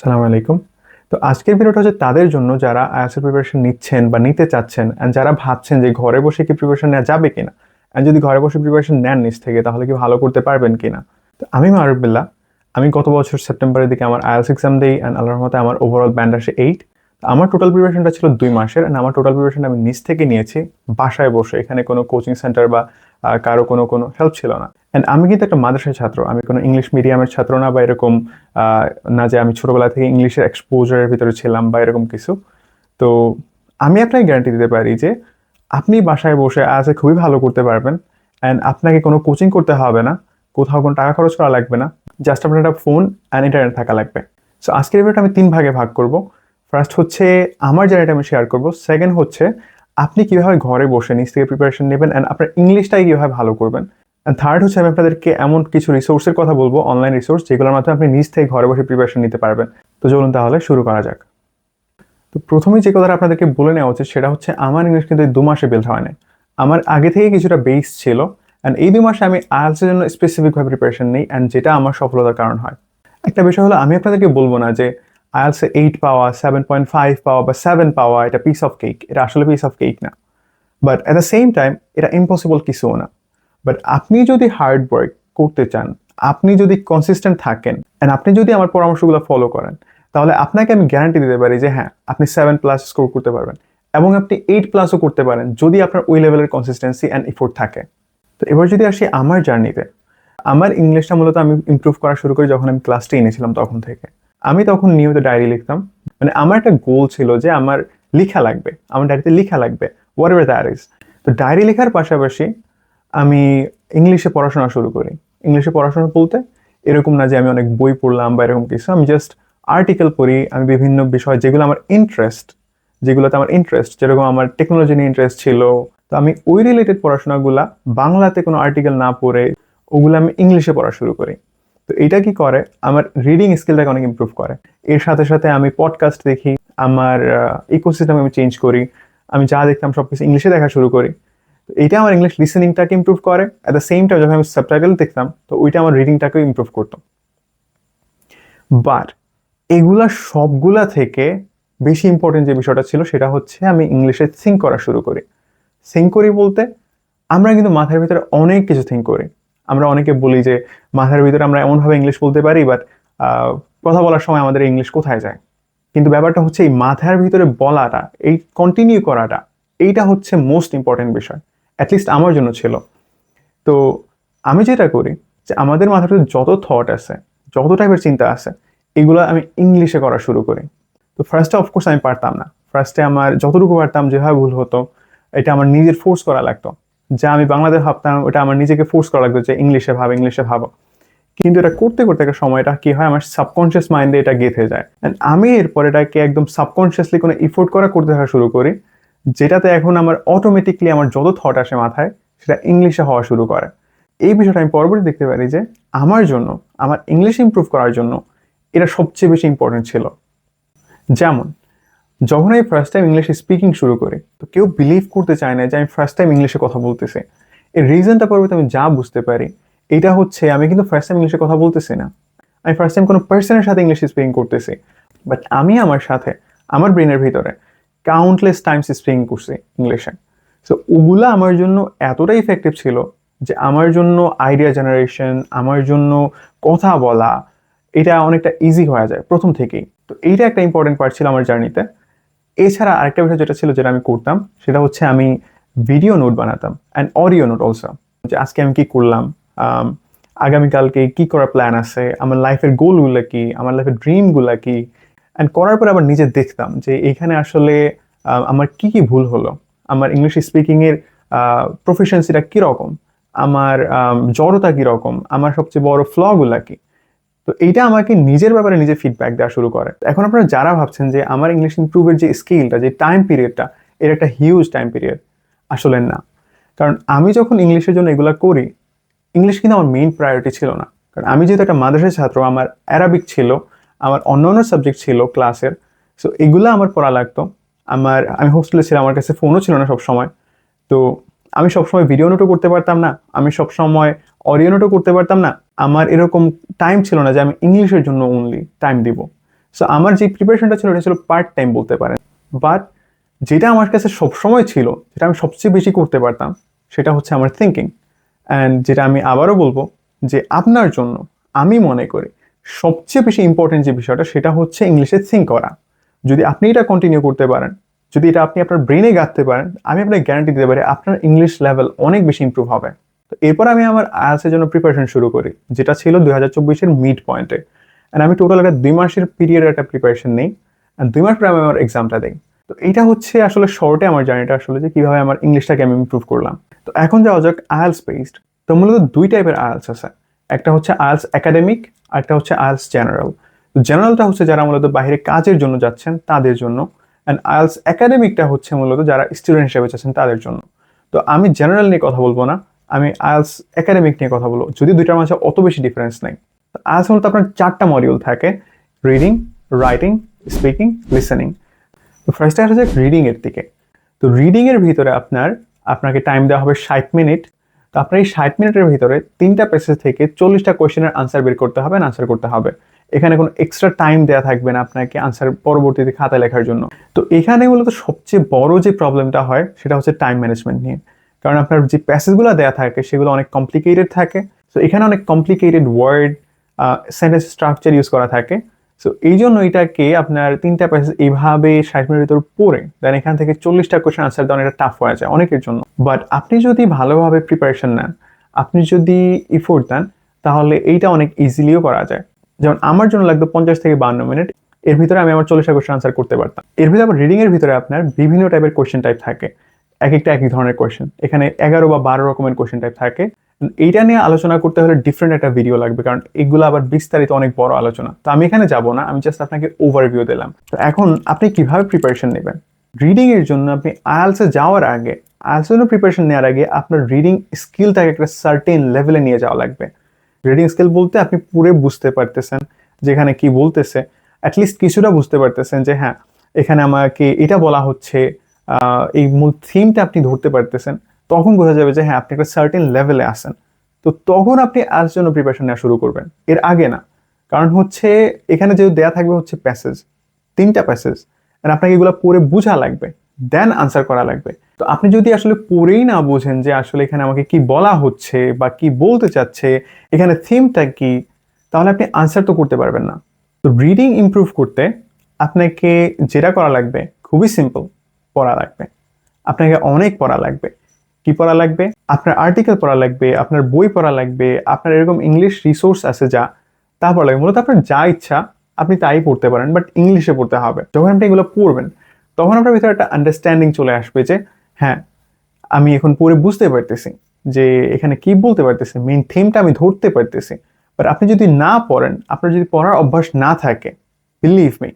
সালাম আলাইকুম। তো আজকের ভিডিওটা হচ্ছে তাদের জন্য যারা আইএলটিএস প্রিপারেশন নিচ্ছেন বা নিতে চাচ্ছেন অ্যান্ড যারা ভাবছেন যে ঘরে বসে কি প্রিপারেশন নেওয়া যাবে কিনা and যদি ঘরে বসে প্রিপারেশন নেন নিজ থেকে, তাহলে কি ভালো করতে পারবেন কিনা? তো আমি মারুবিল্লাহ আমি গত বছর সেপ্টেম্বরের দিকে আমার আইএলস এক্সাম দিই অ্যান্ড আল্লাহর মতে আমার ওভারঅল ব্যান্ড আসে এইট আমার টোটাল প্রিপারেশনটা ছিল দুই মাসের অ্যান্ড আমার টোটাল প্রিপারেশন আমি নিজ থেকে নিয়েছি, বাসায় বসে। এখানে কোনো কোচিং সেন্টার বা কারও কোনো কোনো হেল্প ছিল না। অ্যান্ড আমি কিন্তু একটা মাদ্রাসার ছাত্র। আমি কোনো ইংলিশ মিডিয়ামের ছাত্র না বা এরকম না যে আমি ছোটবেলা থেকে ইংলিশের এক্সপোজারের ভিতরে ছিলাম বা এরকম কিছু। তো আমি আপনাকে গ্যারান্টি দিতে পারি যে আপনি বাসায় বসে আজ খুবই ভালো করতে পারবেন। অ্যান্ড আপনাকে কোনো কোচিং করতে হবে না। কোথাও কোনো টাকা খরচ করা লাগবে না। জাস্ট আপনার একটা ফোন অ্যান্ড ইন্টারনেট থাকা লাগবে। সো আজকের ভিডিওটা আমি তিন ভাগে ভাগ করব। ফার্স্ট হচ্ছে আমার জার্নিটা আমি শেয়ার করব। সেকেন্ড হচ্ছে আপনি কীভাবে ঘরে বসে নিজ থেকে প্রিপারেশন নেবেন অ্যান্ড আপনার ইংলিশটাই কীভাবে ভালো করবেন। থার্ড হচ্ছে আমি আপনাদেরকে এমন কিছু রিসোর্সের কথা বলব অনলাইন রিসোর্স যেগুলোর মাধ্যমে আপনি নিজ থেকে ঘরে বসে প্রিপারেশন নিতে পারবেন। তো চলুন তাহলে শুরু করা যাক। তো প্রথমেই যে কথাটা আপনাদেরকে বলে নেওয়া উচিত সেটা হচ্ছে আমার ইংলিশ কিন্তু দু মাসে বিল্ড হয় না আমার আগে থেকে কিছুটা বেস ছিল অ্যান্ড এই দুই মাসে আমি আইএলসের জন্য স্পেসিফিকভাবে প্রিপারেশন নেই অ্যান্ড যেটা আমার সফলতার কারণ হয়। একটা বিষয় হলো, আমি আপনাদেরকে বলব না যে আইএলসে এইট পাওয়া সেভেন পয়েন্ট ফাইভ পাওয়া বা সেভেন পাওয়া, এটা পিস অফ কেক এটা আসলে পিস অফ কেক না। But at the same time এটা ইম্পসিবল কিছুও না। বাট আপনি যদি হার্ড ওয়ার্ক করতে চান, আপনি যদি কনসিস্টেন্ট থাকেন অ্যান্ড আপনি যদি আমার পরামর্শগুলো ফলো করেন, তাহলে আপনাকে আমি গ্যারান্টি দিতে পারি যে হ্যাঁ আপনি সেভেন প্লাস স্কোর করতে পারবেন। এবং আপনি এইট প্লাসও করতে পারেন যদি আপনার ওই লেভেলের কনসিস্টেন্সি অ্যান্ড এফোর্ট থাকে। তো এবার যদি আসি আমার জার্নিতে আমার ইংলিশটা মূলত আমি ইমপ্রুভ করা শুরু করি যখন আমি ক্লাস টেনে ছিলাম তখন থেকে। আমি তখন নিয়মিত ডায়েরি লিখতাম। মানে আমার একটা গোল ছিল যে আমার লেখা লাগবে, আমার ডায়েরিতে লেখা লাগবে হোয়াট এভার দ্যাট ইজ তো ডায়েরি লেখার পাশাপাশি আমি ইংলিশে পড়াশোনা শুরু করি। ইংলিশে পড়াশোনা বলতে এরকম না যে আমি অনেক বই পড়লাম বা এরকম কিছু। আমি জাস্ট আর্টিকেল পড়ি, আমি বিভিন্ন বিষয় যেগুলো আমার ইন্টারেস্ট যেগুলোতে আমার ইন্টারেস্ট যেরকম আমার টেকনোলজি নিয়ে ইন্টারেস্ট ছিল। তো আমি ওই রিলেটেড পড়াশোনাগুলা বাংলাতে কোনো আর্টিকেল না পড়ে, ওগুলো আমি ইংলিশে পড়া শুরু করি। তো এটা কি করে? আমার রিডিং স্কিলটাকে অনেক ইমপ্রুভ করে। এর সাথে সাথে আমি পডকাস্ট দেখি, আমার ইকোসিস্টেম আমি চেঞ্জ করি। আমি যা দেখতাম সব কিছু ইংলিশে দেখা শুরু করি। তো এইটা আমার ইংলিশ লিসেনিংটাকে ইমপ্রুভ করে। অ্যাট দ্য সেম টাইম যখন আমি সাবটাইটেল দেখতাম, তো ওইটা আমার রিডিংটাকেও ইমপ্রুভ করতো। বাট এগুলা সবগুলা থেকে বেশি ইম্পর্টেন্ট যে বিষয়টা ছিল, সেটা হচ্ছে আমি ইংলিশে থিঙ্ক করা শুরু করি। থিঙ্ক করি বলতে আমরা কিন্তু মাথার ভিতরে অনেক কিছু থিঙ্ক করি। আমরা অনেকে বলি যে মাথার ভিতরে আমরা এমনভাবে ইংলিশ বলতে পারি বাট কথা বলার সময় আমাদের ইংলিশ কোথায় যায়? কিন্তু ব্যাপারটা হচ্ছে এই মাথার ভিতরে বলাটা, এই কন্টিনিউ করাটা, এইটা হচ্ছে মোস্ট ইম্পর্টেন্ট বিষয়। অ্যাটলিস্ট আমার জন্য ছিল। তো আমি যেটা করি যে আমাদের মাথার ভিতরে যত থট আছে, যত টাইপের চিন্তা আছে, এগুলো আমি ইংলিশে করা শুরু করি। তো ফার্স্টে অফকোর্স আমি পারতাম না। ফার্স্টে আমার যতটুকু পারতাম যেভাবে ভুল হতো, এটা আমার নিজের ফোর্স করা লাগতো। যা আমি বাংলাতে ভাবতাম, ওটা আমার নিজেকে ফোর্স করা লাগতো যে ইংলিশে ভাব ইংলিশে ভাবো। কিন্তু এটা করতে করতে একটা সময়টা কি হয়, আমার সাবকনশিয়াস মাইন্ডে এটা গেঁথে যায়। And আমি এরপর এটাকে একদম সাবকনশিয়াসলি কোনো ইফোর্ট করা করতে থাকা শুরু করি। যেটাতে এখন আমার অটোমেটিকলি আমার যত থট আসে মাথায়, সেটা ইংলিশে হওয়া শুরু করে। এই বিষয়টা আমি পরবর্তী দেখতে পারি যে, আমার জন্য, আমার ইংলিশ ইমপ্রুভ করার জন্য এটা সবচেয়ে বেশি ইম্পর্টেন্ট ছিল। যেমন, যখন আমি ফার্স্ট টাইম ইংলিশে স্পিকিং শুরু করি, তো কেউ বিলিভ করতে চায় না যে আমি ফার্স্ট টাইম ইংলিশে কথা বলতেছি। এর রিজনটা পরবর্তী আমি যা বুঝতে পারি, এটা হচ্ছে আমি কিন্তু ফার্স্ট টাইম ইংলিশে কথা বলতেছি না। আমি ফার্স্ট টাইম কোনো পার্সনের সাথে ইংলিশে স্পিকিং করতেছি বাট আমি আমার সাথে, আমার ব্রেনের ভিতরে কাউন্টলেস টাইমস স্পিকিং করছি ইংলিশে সো ওগুলা আমার জন্য এতটাই ইফেক্টিভ ছিল যে আমার জন্য আইডিয়া জেনারেশন আমার জন্য কথা বলা, এটা অনেকটা ইজি হয়ে যায় প্রথম থেকেই। তো এইটা একটা ইম্পর্টেন্ট পার্ট ছিল আমার জার্নিতে এছাড়া আরেকটা বিষয় যেটা ছিল যেটা আমি করতাম, সেটা হচ্ছে আমি ভিডিও নোট বানাতাম অ্যান্ড অডিও নোট অলসো যে আজকে আমি কী করলাম আগামীকালকে কী করার প্ল্যান আছে, আমার লাইফের গোলগুলো কি, আমার লাইফের ড্রিমগুলো কি অ্যান্ড করার পর আবার নিজে দেখতাম যে এখানে আসলে আমার কি কি ভুল হলো? আমার ইংলিশ স্পিকিংয়ের প্রফেশনসিটা কীরকম? আমার জড়তা কীরকম? আমার সবচেয়ে বড় ফ্লগুলা কি? তো এইটা আমাকে নিজের ব্যাপারে নিজে ফিডব্যাক দেওয়া শুরু করে। এখন আপনারা যারা ভাবছেন যে আমার ইংলিশ ইম্প্রুভের যে স্কিলটা যে টাইম পিরিয়ডটা এর একটা হিউজ টাইম পিরিয়ড আসলে না। কারণ আমি যখন ইংলিশের জন্য এগুলো করি ইংলিশ কিন্তু আমার মেইন প্রায়োরিটি ছিল না। কারণ আমি যেহেতু একটা মাদ্রাসার ছাত্র, আমার অ্যারাবিক ছিল আমার অন্য অন্য সাবজেক্ট ছিল ক্লাসের সো এগুলো আমার পড়া লাগতো। আমার, আমি হোস্টেলে ছিলাম, আমার কাছে ফোনও ছিল না সব সময় তো আমি সবসময় ভিডিও নোটও করতে পারতাম না, আমি সবসময় অডিও নোটও করতে পারতাম না। আমার এরকম টাইম ছিল না যে আমি ইংলিশের জন্য অনলি টাইম দিব। সো আমার যে প্রিপারেশনটা ছিল, এটা ছিল পার্ট টাইম বলতে পারেন। বাট যেটা আমার কাছে সবসময় ছিল, যেটা আমি সবচেয়ে বেশি করতে পারতাম, সেটা হচ্ছে আমার থিঙ্কিং অ্যান্ড যেটা আমি আবারও বলব যে আপনার জন্য আমি মনে করি সবচেয়ে বেশি ইম্পর্টেন্ট যে বিষয়টা সেটা হচ্ছে ইংলিশে থিঙ্ক করা। যদি আপনি এটা কন্টিনিউ করতে পারেন, যদি এটা আপনি আপনার ব্রেনে গাঁথতে পারেন, আমি আপনাকে গ্যারান্টি দিতে পারি আপনার ইংলিশ লেভেল অনেক বেশি ইম্প্রুভ হবে। তো এরপর আমি আমার আয়ালসের জন্য প্রিপারেশন শুরু করি, যেটা ছিল দুই হাজার চব্বিশের মিড পয়েন্টে অ্যান্ড আমি টোটাল একটা দুই মাসের পিরিয়ডের একটা প্রিপারেশন নিই। অ্যান্ড দুই মাস পরে আমি আমার এক্সামটা দিই। তো এটা হচ্ছে আসলে শর্টে আমার জার্নিটা আসলে যে কীভাবে আমার ইংলিশটাকে আমি ইম্প্রুভ করলাম। তো এখন যাওয়া যাক আয়ালস বেসড তো মূলত দুই টাইপের আয়ালস আছে। একটা হচ্ছে আয়ালস একাডেমিক আর একটা হচ্ছে আয়ালস জেনারেল। জেনারেলটা হচ্ছে যারা মূলত বাইরে কাজের জন্য যাচ্ছেন, তাদের জন্য। অ্যান্ড আয়ালস একাডেমিকটা হচ্ছে মূলত যারা স্টুডেন্ট হিসেবে যাচ্ছেন, তাদের জন্য। তো আমি জেনারেল নিয়ে কথা বলব না, আমি আয়ালস একাডেমিক নিয়ে কথা বলব। যদি দুইটার মাঝে অত বেশি ডিফারেন্স নেই। আয়ালস মূলত আপনার চারটা মডিউল থাকে। রিডিং রাইটিং স্পিকিং লিসেনিং তো ফার্স্টে আসা যাক রিডিং এর দিকে। তো রিডিংয়ের ভিতরে আপনার, আপনাকে টাইম দেওয়া হবে ষাট মিনিট তো আপনার এই ষাট মিনিটের ভিতরে তিনটা প্যাসেজ থেকে চল্লিশটা কোয়েশ্চেনের আনসার বের করতে হবে আনসার করতে হবে। এখানে কোনো এক্সট্রা টাইম দেওয়া থাকবে না আপনাকে আনসার পরবর্তীতে খাতা লেখার জন্য। তো এখানে মূলত সবচেয়ে বড় যে প্রবলেমটা হয়, সেটা হচ্ছে টাইম ম্যানেজমেন্ট নিয়ে। কারণ আপনার যে প্যাসেজগুলো দেওয়া থাকে, সেগুলো অনেক কমপ্লিকেটেড থাকে। তো এখানে অনেক complicated word sentence structure use করা থাকে। সো এই জন্য এটাকে আপনার তিনটা প্যাসেজ এইভাবে ষাট মিনিটের ভিতর পড়ে দেন এখান থেকে চল্লিশটা কোয়েশ্চেন আনসার দেওয়া অনেকটা টাফ হয়ে যায় অনেকের জন্য। বাট আপনি যদি ভালোভাবে প্রিপারেশন নেন, আপনি যদি ইফোর্ট দেন, তাহলে এইটা অনেক ইজিলিও করা যায়। যেমন আমার জন্য লাগতো পঞ্চাশ থেকে বান্ন মিনিট এর ভিতরে আমি আমার চল্লিশটা কোয়েশ্চেন আনসার করতে পারতাম। এর ভিতরে আবার রিডিংয়ের ভিতরে আপনার বিভিন্ন টাইপের কোয়েশ্চেন টাইপ থাকে। এক একটা এক এক ধরনের কোয়েশ্চেন এখানে এগারো বা বারো রকমের কোয়েশ্চেন টাইপ থাকে। এইটা নিয়ে আলোচনা করতে হলে ডিফারেন্ট একটা ভিডিও লাগবে, কারণ এগুলো আবার বিস্তারিত অনেক বড় আলোচনা। তো আমি এখানে যাব না, আমি জাস্ট আপনাকে ওভারভিউ দিলাম। তো এখন আপনি কীভাবে প্রিপারেশন নেবেন? রিডিং এর জন্য আপনি আয়ালসে যাওয়ার আগে আয়ালসের জন্য প্রিপারেশন নেওয়ার আগে আপনার রিডিং স্কিলটাকে একটা সার্টেন লেভেলে নিয়ে যাওয়া লাগবে। রিডিং স্কিল বলতে আপনি পুরো বুঝতে পারতেছেন যেখানে কি বলতেছে অ্যাটলিস্ট কিছুটা বুঝতে পারতেছেন যে হ্যাঁ এখানে আমাকে এটা বলা হচ্ছে এই মূল থিমটা আপনি ধরতে পারতেছেন। তখন বোঝা যাবে যে হ্যাঁ আপনি একটা সার্টেন লেভেলে আসেন তো তখন আপনি আজ জন্য প্রিপারেশন নেওয়া শুরু করবেন। এর আগে না। কারণ হচ্ছে এখানে যেহেতু দেয়া থাকবে হচ্ছে প্যাসেজ তিনটা প্যাসেজ আর আপনাকে এগুলো পড়ে বোঝা লাগবে দেন আনসার করা লাগবে। তো আপনি যদি আসলে পড়েই না বোঝেন যে আসলে এখানে আমাকে কি বলা হচ্ছে বা কি বলতে চাচ্ছে, এখানে থিমটা কি, তাহলে আপনি আনসার তো করতে পারবেন না। তো রিডিং ইমপ্রুভ করতে আপনাকে যেটা করা লাগবে, খুবই সিম্পল পড়া লাগবে। আপনাকে অনেক পড়া লাগবে। কি পড়া লাগবে? আপনার আর্টিকেল পড়া লাগবে, আপনার বই পড়া লাগবে, আপনার এরকম ইংলিশ রিসোর্স আছে যা, তা পড়া লাগবে। মূলত আপনার যা ইচ্ছা, আপনি তাই পড়তে পারেন বাট ইংলিশে পড়তে হবে। যখন আপনি এগুলো পড়বেন, তখন আপনার ভিতরে একটা আন্ডারস্ট্যান্ডিং চলে আসবে যে হ্যাঁ আমি এখন পড়ে বুঝতে পারতেছি যে, এখানে কি বলতে পারতেছে মেইন থিমটা আমি ধরতে পারতেছি। বাট আপনি যদি না পড়েন, আপনার যদি পড়ার অভ্যাস না থাকে বিলিভ মি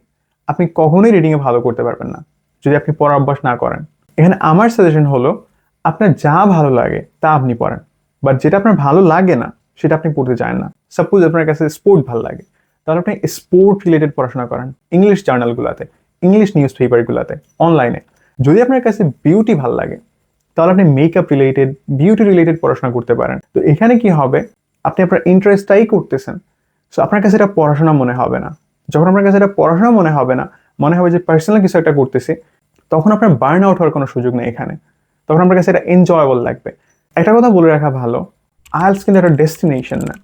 আপনি কখনোই রিডিংয়ে ভালো করতে পারবেন না, যদি আপনি পড়ার অভ্যাস না করেন। এখানে আমার সাজেশন হলো আপনার যা ভালো লাগে তা আপনি পড়েন। বাট যেটা আপনার ভালো লাগে না, সেটা আপনি পড়তে চান না। সাপোজ আপনার কাছে স্পোর্ট ভালো লাগে, তাহলে আপনি স্পোর্ট রিলেটেড পড়াশোনা করেন ইংলিশ জার্নালগুলোতে ইংলিশ নিউজ পেপারগুলোতে অনলাইনে যদি আপনার কাছে বিউটি ভালো লাগে, তাহলে আপনি মেকআপ রিলেটেড বিউটি রিলেটেড পড়াশোনা করতে পারেন। তো এখানে কি হবে, আপনি আপনার ইন্টারেস্টটাই করতেছেন। সো আপনার কাছে এটা পড়াশোনা মনে হবে না। যখন আপনার কাছে এটা পড়াশোনা মনে হবে না, মনে হবে যে পার্সোনাল কিছু একটা করতেছে, তখন আপনার বার্ন আউট হওয়ার কোনো সুযোগ নেই এখানে। তখন আপনার কাছে এটা এনজয়েবল লাগবে। একটা কথা বলে রাখা ভালো আয়ালস কিন্তু একটা ডেস্টিনেশন না।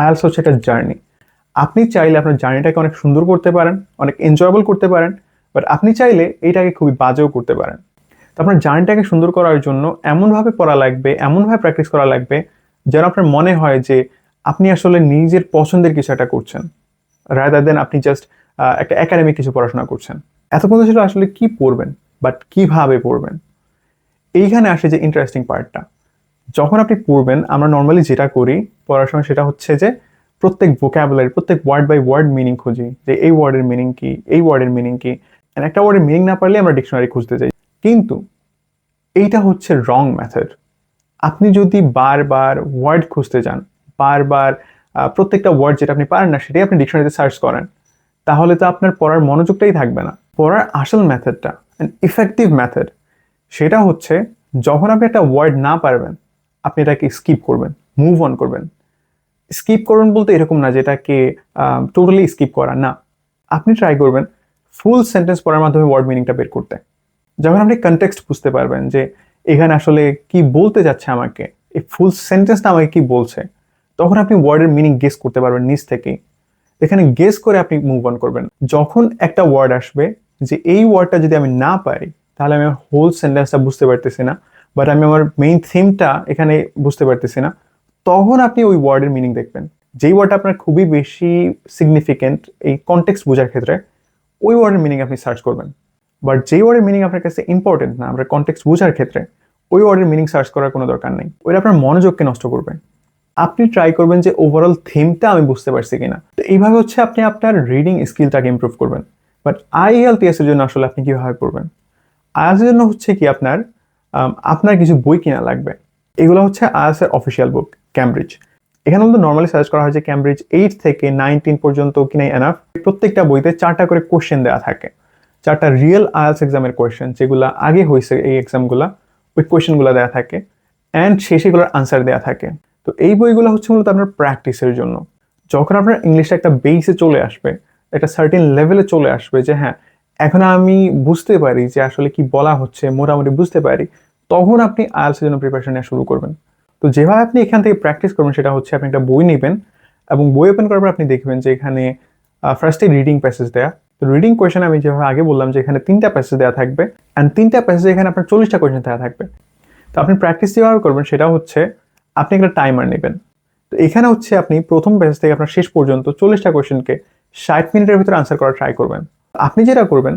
আয়ালস হচ্ছে একটা জার্নি আপনি চাইলে আপনার জার্নিটাকে অনেক সুন্দর করতে পারেন, অনেক এনজয়েবল করতে পারেন বাট আপনি চাইলে এইটাকে খুবই বাজেও করতে পারেন। তো আপনার জার্নিটাকে সুন্দর করার জন্য এমনভাবে পড়া লাগবে, এমনভাবে প্র্যাকটিস করা লাগবে, যেন আপনার মনে হয় যে আপনি আসলে নিজের পছন্দের কিছু একটা করছেন রাদার দেন আপনি জাস্ট একটা একাডেমিক কিছু পড়াশোনা করছেন। এত পর্যন্ত ছিল আসলে কি পড়বেন বাট কীভাবে পড়বেন? এইখানে আসে যে ইন্টারেস্টিং পার্টটা যখন আপনি পড়বেন, আমরা নর্মালি যেটা করি পড়ার সময় সেটা হচ্ছে যে প্রত্যেক ভোক্যাবুলারি প্রত্যেক ওয়ার্ড বাই ওয়ার্ড মিনিং খুঁজি। যে এই ওয়ার্ডের মিনিং কি, এই ওয়ার্ডের মিনিং কি। একটা ওয়ার্ডের মিনিং না পারলে আমরা ডিকশনারি খুঁজতে যাই। কিন্তু এইটা হচ্ছে রং মেথড আপনি যদি বারবার ওয়ার্ড খুঁজতে যান, বারবার প্রত্যেকটা ওয়ার্ড যেটা আপনি পারেন না, সেটাই আপনি ডিকশনারিতে সার্চ করেন, তাহলে তো আপনার পড়ার মনোযোগটাই থাকবে না। পড়ার আসল ম্যাথডটা মেথডটা ইফেক্টিভ মেথড সেটা হচ্ছে, যখন আপনি একটা ওয়ার্ড না পারবেন, আপনি এটাকে স্কিপ করবেন মুভ অন করবেন। স্কিপ করবেন বলতে এরকম না যেটাকে টোটালি স্কিপ করা, না। আপনি ট্রাই করবেন ফুল সেন্টেন্স পড়ার মাধ্যমে ওয়ার্ড মিনিংটা বের করতে। যখন আপনি কনটেক্সট বুঝতে পারবেন যে এখানে আসলে কি বলতে যাচ্ছে আমাকে, এই ফুল সেন্টেন্সটা আমাকে কি বলছে, তখন আপনি ওয়ার্ডের মিনিং গেস করতে পারবেন নিজ থেকেই এখানে গেস করে আপনি মুভ অন করবেন। যখন একটা ওয়ার্ড আসবে, যে এই ওয়ার্ডটা যদি আমি না পাই তাহলে আমি হোল সেন্টেন্সটা বুঝতে পারতেছি না বাট আমি আমার মেইন থিমটা এখানে বুঝতে পারতেছি না। তখন আপনি ওই ওয়ার্ডের মিনিং দেখবেন। যেই ওয়ার্ডটা আপনার খুবই বেশি সিগনিফিকেন্ট এই কনটেক্সট বোঝার ক্ষেত্রে, ওই ওয়ার্ডের মিনিং আপনি সার্চ করবেন। বাট যেই ওয়ার্ডের মিনিং আপনার কাছে ইম্পর্টেন্ট না, আপনার কনটেক্সট বোঝার ক্ষেত্রে, ওই ওয়ার্ডের মিনিং সার্চ করার কোনো দরকার নেই। ওইটা আপনার মনোযোগকে নষ্ট করবে। আপনি ট্রাই করবেন যে ওভারঅল থিমটা আমি বুঝতে পারছি কিনা। তো এইভাবে হচ্ছে আপনি আপনার রিডিং স্কিলটাকে ইমপ্রুভ করবেন। বাট আইএলটিএস এর জন্য আসলে আপনি কীভাবে করবেন? এর জন্য হচ্ছে কি আপনার আপনার কিছু বই কেনা লাগবে। এগুলো হচ্ছে এর অফিসিয়াল বুক ক্যামব্রিজ এখানে মধ্যে নর্মালি সাজেস্ট করা হয় যে ক্যামব্রিজ এইট থেকে নাইনটিন পর্যন্ত কিনাই এনাফ প্রত্যেকটা বইতে চারটা করে কোশ্চেন দেওয়া থাকে। চারটা রিয়েল আইএলস এক্সামের কোয়েশ্চেন যেগুলো আগে হয়েছে এই এক্সামগুলো ওই কোয়েশ্চেনগুলো দেওয়া থাকে। অ্যান্ড শেষেগুলোর আনসার দেওয়া থাকে। তো এই বইগুলো হচ্ছে মূলত আপনার প্র্যাকটিসের জন্য। যখন আপনার ইংলিশটা একটা বেসে চলে আসবে, একটা সার্টেন লেভেলে চলে আসবে যে হ্যাঁ এখন আমি বুঝতে পারি যে আসলে কি বলা হচ্ছে, মোটামুটি বুঝতে পারি, তখন আপনি আইএলসের জন্য প্রিপারেশন নেওয়া শুরু করবেন। তো যেভাবে আপনি এখান থেকে প্র্যাকটিস করবেন, সেটা হচ্ছে আপনি একটা বই নেবেন এবং বই ওপেন করার পর আপনি দেখবেন যে এখানে ফার্স্টে রিডিং প্যাসেজ দেয়া। তো রিডিং কোয়েশন আমি যেভাবে আগে বললাম যে এখানে তিনটা প্যাসেজ দেওয়া থাকবে অ্যান্ড তিনটা প্যাসেজ এখানে আপনার চল্লিশটা কোয়েশন দেওয়া থাকবে। তো আপনি প্র্যাকটিস যেভাবে করবেন, সেটা হচ্ছে আপনি একটা টাইমার নেবেন। তো এখানে হচ্ছে আপনি প্রথম প্যাসেজ থেকে আপনার শেষ পর্যন্ত চল্লিশটা কোয়েশনকে ষাট মিনিটের ভিতরে আনসার করার ট্রাই করবেন। আপনি যেটা করবেন,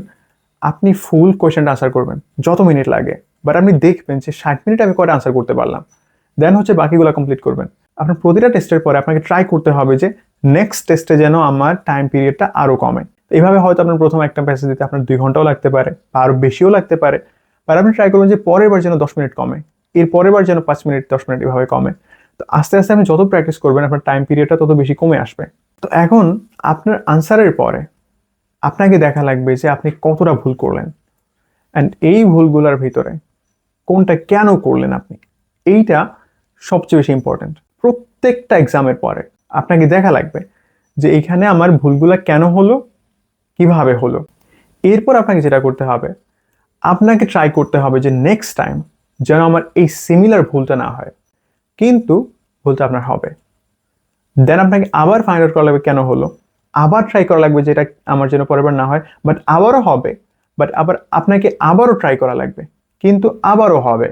আপনি ফুল কোয়েশনটা আনসার করবেন, যত মিনিট লাগে। বাট আপনি দেখবেন যে ষাট মিনিট আমি কয়টা আনসার করতে পারলাম। দেন হচ্ছে বাকিগুলো কমপ্লিট করবেন। আপনার প্রতিটা টেস্টের পরে আপনাকে ট্রাই করতে হবে যে নেক্সট টেস্টে যেন আমার টাইম পিরিয়ডটা আরও কমে। এইভাবে হয়তো আপনার প্রথম একটা প্যাসেজ দিতে আপনার দুই ঘন্টাও লাগতে পারে বা আরও বেশিও লাগতে পারে। আর আপনি ট্রাই করবেন যে পরের বার যেন দশ মিনিট কমে। এর পরের বার যেন পাঁচ মিনিট দশ মিনিট এভাবে কমে। তো আস্তে আস্তে আপনি যত প্র্যাকটিস করবেন, আপনার টাইম পিরিয়ডটা তত বেশি কমে আসবে। তো এখন আপনার আনসারের পরে আপনাকে দেখা লাগবে যে আপনি কতটা ভুল করলেন। অ্যান্ড এই ভুলগুলোর ভিতরে কোনটা কেন করলেন আপনি? এইটা সবচেয়ে বেশি ইম্পর্ট্যান্ট প্রত্যেকটা এক্সামের পরে আপনাকে দেখা লাগবে যে এখানে আমার ভুলগুলো কেন হলো, কীভাবে হলো। এরপর আপনাকে যেটা করতে হবে, আপনাকে ট্রাই করতে হবে যে নেক্সট টাইম যেন আমার এই সিমিলার ভুলটা না হয়। কিন্তু ভুলটা আপনার হবে। দেন আপনাকে আবার ফাইন্ড আউট করা লাগবে কেন হলো। আবার ট্রাই করা লাগবে যেটা আমার যেন পরের বার না হয় বাট আবারও হবে বাট আবার আপনাকে আবারও ট্রাই করা লাগবে, কিন্তু আবারও হবে।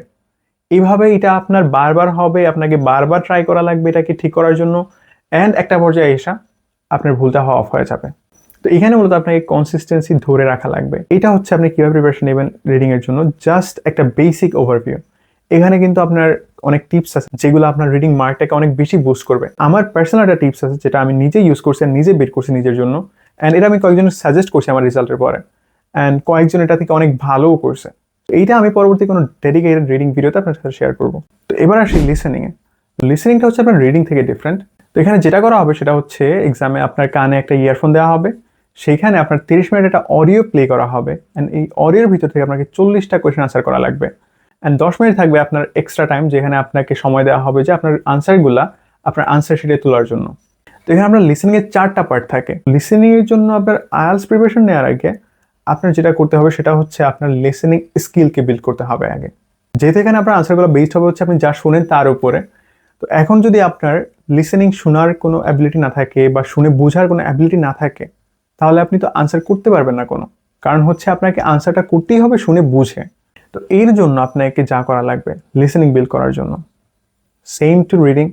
এইভাবে এটা আপনার বারবার হবে, আপনাকে বারবার ট্রাই করা লাগবে এটাকে ঠিক করার জন্য অ্যান্ড একটা পর্যায়ে এসা আপনার ভুলটা হওয়া অফ হয়ে যাবে। তো এখানে মূলত আপনাকে কনসিস্টেন্সি ধরে রাখা লাগবে। এটা হচ্ছে আপনি কীভাবে প্রিপারেশন নেবেন রিডিংয়ের জন্য জাস্ট একটা বেসিক ওভারভিউ এখানে কিন্তু আপনার অনেক টিপস আছে, যেগুলো আপনার রিডিং মার্কটাকে অনেক বেশি বুস্ট করবে। আমার পার্সোনাল একটা টিপস আছে, যেটা আমি নিজে ইউজ করছি আর নিজে বের করছি নিজের জন্য। অ্যান্ড এটা আমি কয়েকজন সাজেস্ট করছি আমার রেজাল্টের পরে। অ্যান্ড কয়েকজন এটা থেকে অনেক ভালোও করছে। এইটা আমি পরবর্তী কোনো ডেডিকেটেড রিডিং ভিডিওতে আপনার সাথে শেয়ার করব। তো এবার আসি লিসেনিংয়ে লিসেনিংটা হচ্ছে আপনার রিডিং থেকে ডিফারেন্ট তো এখানে যেটা করা হবে সেটা হচ্ছে এক্সামে আপনার কানে একটা ইয়ারফোন দেওয়া হবে। সেইখানে আপনার তিরিশ মিনিট একটা অডিও প্লে করা হবে। অ্যান্ড এই অডিওর ভিতর থেকে আপনাকে চল্লিশটা কোয়েশন আনসার করা লাগবে। অ্যান্ড দশ মিনিট থাকবে আপনার এক্সট্রা টাইম যেখানে আপনাকে সময় দেওয়া হবে যে আপনার আনসারগুলা আপনার আনসার শিটে তোলার জন্য। তো এখানে আপনার লিসেনিং এর চারটা পার্ট থাকে। লিসেনিংয়ের জন্য আপনার আয়ালস প্রিপারেশন নেওয়ার আগে আপনার যেটা করতে হবে সেটা হচ্ছে আপনার লিসেনিং স্কিলকে বিল্ড করতে হবে আগে। যেহেতু এখানে আপনার আনসারগুলো বেসড হবে হচ্ছে আপনি যা শুনেন তার উপরে। তো এখন যদি আপনার লিসেনিং শোনার কোনো অ্যাবিলিটি না থাকে বা শুনে বোঝার কোনো অ্যাবিলিটি না থাকে, তাহলে আপনি তো আনসার করতে পারবেন না কোনো। কারণ হচ্ছে আপনাকে আনসারটা করতেই হবে, শুনে বুঝে। তো এর জন্য আপনাকে যা করা লাগবে লিসেনিং বিল করার জন্য। সেম টু রিডিং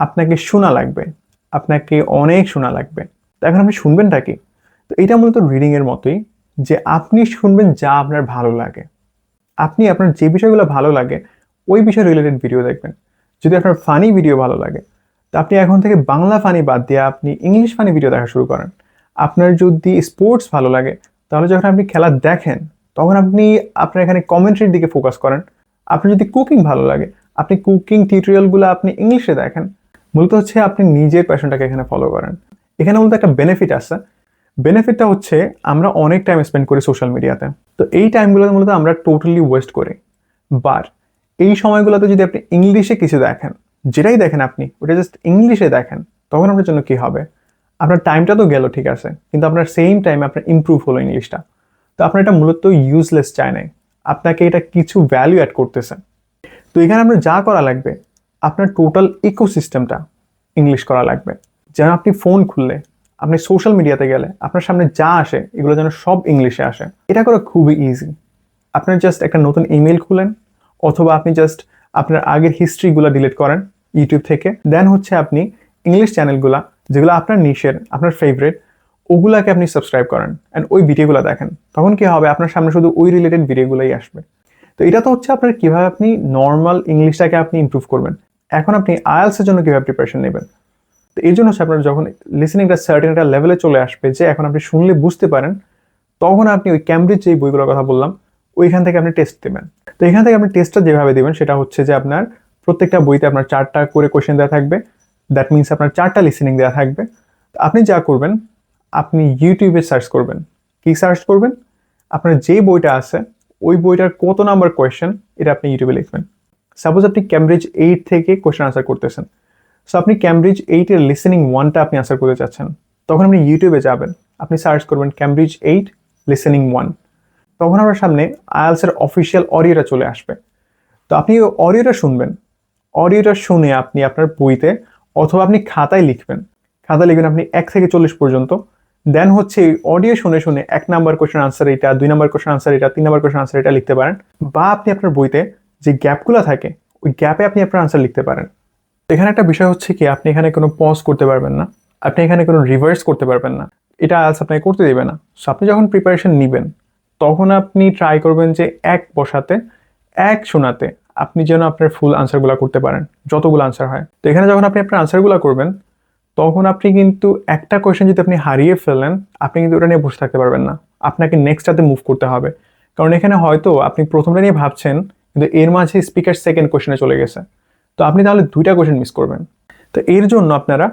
আপনাকে শোনা লাগবে, আপনাকে অনেক শোনা লাগবে। তো এখন আপনি শুনবেনটা কি? তো এটা মূলত রিডিংয়ের মতোই যে আপনি শুনবেন যা আপনার ভালো লাগে। আপনি আপনার যে বিষয়গুলো ভালো লাগে, ওই বিষয় রিলেটেড ভিডিও দেখবেন। যদি আপনার ফানি ভিডিও ভালো লাগে, তো আপনি এখন থেকে বাংলা ফানি বাদ দিয়ে আপনি ইংলিশ ফানি ভিডিও দেখা শুরু করেন। আপনার যদি স্পোর্টস ভালো লাগে, তাহলে যখন আপনি খেলা দেখেন তখন আপনি আপনার এখানে কমেন্ট্রির দিকে ফোকাস করেন। আপনার যদি কুকিং ভালো লাগে, আপনি কুকিং টিউটোরিয়ালগুলো আপনি ইংলিশে দেখেন। মূলত হচ্ছে আপনি নিজের প্যাশনটাকে এখানে ফলো করেন। এখানে মূলত একটা বেনিফিট আছে। বেনিফিটটা হচ্ছে আমরা অনেক টাইম স্পেন্ড করি সোশ্যাল মিডিয়াতে তো এই টাইমগুলোতে মূলত আমরা টোটালি ওয়েস্ট করি। বাট এই সময়গুলোতে যদি আপনি ইংলিশে কিছু দেখেন, যেটাই দেখেন আপনি, ওটা জাস্ট ইংলিশে দেখেন, তখন আপনার জন্য কি হবে? আপনার টাইমটা তো গেল, ঠিক আছে। কিন্তু আপনার সেম টাইমে আপনার ইমপ্রুভ হলো ইংলিশটা তো আপনার এটা মূলত ইউজলেস চায় নাই আপনাকে এটা কিছু ভ্যালু অ্যাড করতেছে। তো এখানে আপনার যা করা লাগবে, আপনার টোটাল ইকোসিস্টেমটা ইংলিশ করা লাগবে। যেন আপনি ফোন খুললে, আপনি সোশ্যাল মিডিয়াতে গেলে, আপনার সামনে যা আসে, এগুলো যেন সব ইংলিশে আসে। এটা করা খুবই ইজি আপনার জাস্ট একটা নতুন ইমেল খুলেন, অথবা আপনি জাস্ট আপনার আগের হিস্ট্রিগুলো ডিলিট করেন ইউটিউব থেকে। দেন হচ্ছে আপনি ইংলিশ চ্যানেলগুলা যেগুলো আপনার নিশের আপনার ফেভারিট ওগুলাকে আপনি সাবস্ক্রাইব করেন অ্যান্ড ওই ভিডিওগুলো দেখেন। তখন কি হবে? আপনার সামনে শুধু ওই রিলেটেড ভিডিওগুলোই আসবে। তো এটা তো হচ্ছে আপনার কীভাবে আপনি নর্মাল ইংলিশটাকে আপনি ইমপ্রুভ করবেন। এখন আপনি আয়ালসের জন্য কীভাবে প্রিপারেশন নেবেন? তো এর জন্য হচ্ছে আপনার যখন লিসনিংটা সার্টেন একটা লেভেলে চলে আসবে যে এখন আপনি শুনলে বুঝতে পারেন, তখন আপনি ওই ক্যামব্রিজ যেই বইগুলোর কথা বললাম, ওইখান থেকে আপনি টেস্ট দেবেন। তো এখান থেকে আপনি টেস্টটা যেভাবে দেবেন, সেটা হচ্ছে যে আপনার প্রত্যেকটা বইতে আপনার চারটা করে কোয়েশ্চেন দেওয়া থাকবে। দ্যাট মিনস আপনার চারটা লিসেনিং দেওয়া থাকবে। আপনি যা করবেন আপনি ইউটিউবে সার্চ করবেন। কি সার্চ করবেন? আপনার যে বইটা আছে, ওই বইটার কত নাম্বার কোয়েশ্চেন এটা আপনি ইউটিউবে লিখবেন। সাপোজ আপনি ক্যামব্রিজ এইট থেকে কোয়েশ্চেন আনসার করতেছেন। সো আপনি ক্যামব্রিজ এইটের লিসেনিং ওয়ানটা আপনি আনসার করতে চাচ্ছেন। তখন আপনি ইউটিউবে যাবেন। আপনি সার্চ করবেন ক্যামব্রিজ এইট লিসেনিং ওয়ান তখন আমার সামনে আয়ালসের অফিসিয়াল অডিওটা চলে আসবে। তো আপনি ওই অডিওটা শুনবেন। অডিওটা শুনে আপনি আপনার বইতে অথবা আপনি খাতায় লিখবেন। খাতায় লিখবেন আপনি এক থেকে চল্লিশ পর্যন্ত। দেন হচ্ছে অডিও শুনে শুনে এক নাম্বার কোশ্চেন আনসার এটা দুই নাম্বার কোশ্চেন আনসার এটা তিন নাম্বার কোশ্চেন আনসার এটা লিখতে পারেন। বা আপনি আপনার বইতে যে গ্যাপগুলো থাকে, ওই গ্যাপে আপনি আপনার আনসার লিখতে পারেন। এখানে একটা বিষয় হচ্ছে কি, আপনি এখানে কোনো পজ করতে পারবেন না। আপনি এখানে কোনো রিভার্স করতে পারবেন না। এটা আলস আপনাকে করতে দেবে না। সো আপনি যখন প্রিপারেশন নেবেন, তখন আপনি ট্রাই করবেন যে এক বসাতে, এক শোনাতে আপনি যেন আপনার ফুল আনসারগুলো করতে পারেন, যতগুলো আনসার হয়। তো এখানে যখন আপনি আপনার আনসারগুলো করবেন তখন আপনি কিন্তু একটা কোয়েশ্চেন যদি আপনি হারিয়ে ফেলেন, আপনি কিন্তু ওটা নিয়ে বসে থাকতে পারবেন না। আপনাকে নেক্সটটাতে মুভ করতে হবে। কারণ এখানে হয়তো আপনি প্রথমটা নিয়ে ভাবছেন, কিন্তু এর মাঝে স্পিকার সেকেন্ড কোয়েশ্চেনে চলে গেছে। তো আপনি তাহলে দুইটা কোয়েশ্চেন মিস করবেন। তো এর জন্য আপনারা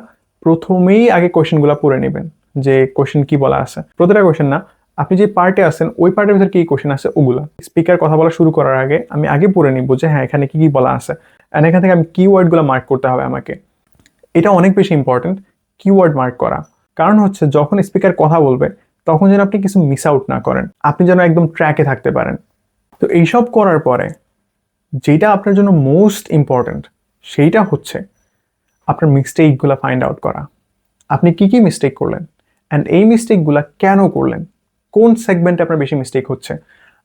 প্রথমেই আগে কোয়েশ্চেনগুলো পড়ে নেবেন, যে কোয়েশ্চেন কি বলা আছে। প্রতিটা কোয়েশ্চেন না, আপনি যে পার্টে আছেন, ওই পার্টের ভিতরে কি কোয়েশ্চেন আছে, ওগুলো। স্পিকার কথা বলা শুরু করার আগে আমি আগে পড়ে নিব যে হ্যাঁ এখানে কি কি বলা আছে। এখান থেকে আমি কিওয়ার্ডগুলো মার্ক করতে হবে আমাকে। এটা অনেক বেশি ইম্পর্টেন্ট কিওয়ার্ড মার্ক করা। কারণ হচ্ছে, যখন স্পিকার কথা বলবে, তখন যেন আপনি কিছু মিস আউট না করেন। আপনি যেন একদম ট্র্যাকে থাকতে পারেন। তো এইসব করার পরে, যেটা আপনার জন্য মোস্ট ইম্পর্ট্যান্ট সেইটা হচ্ছে আপনার মিস্টেকগুলো ফাইন্ড আউট করা। আপনি কি কি মিস্টেক করলেন? অ্যান্ড এই মিস্টেকগুলো কেন করলেন? কোন সেগমেন্টে আপনার বেশি মিস্টেক হচ্ছে?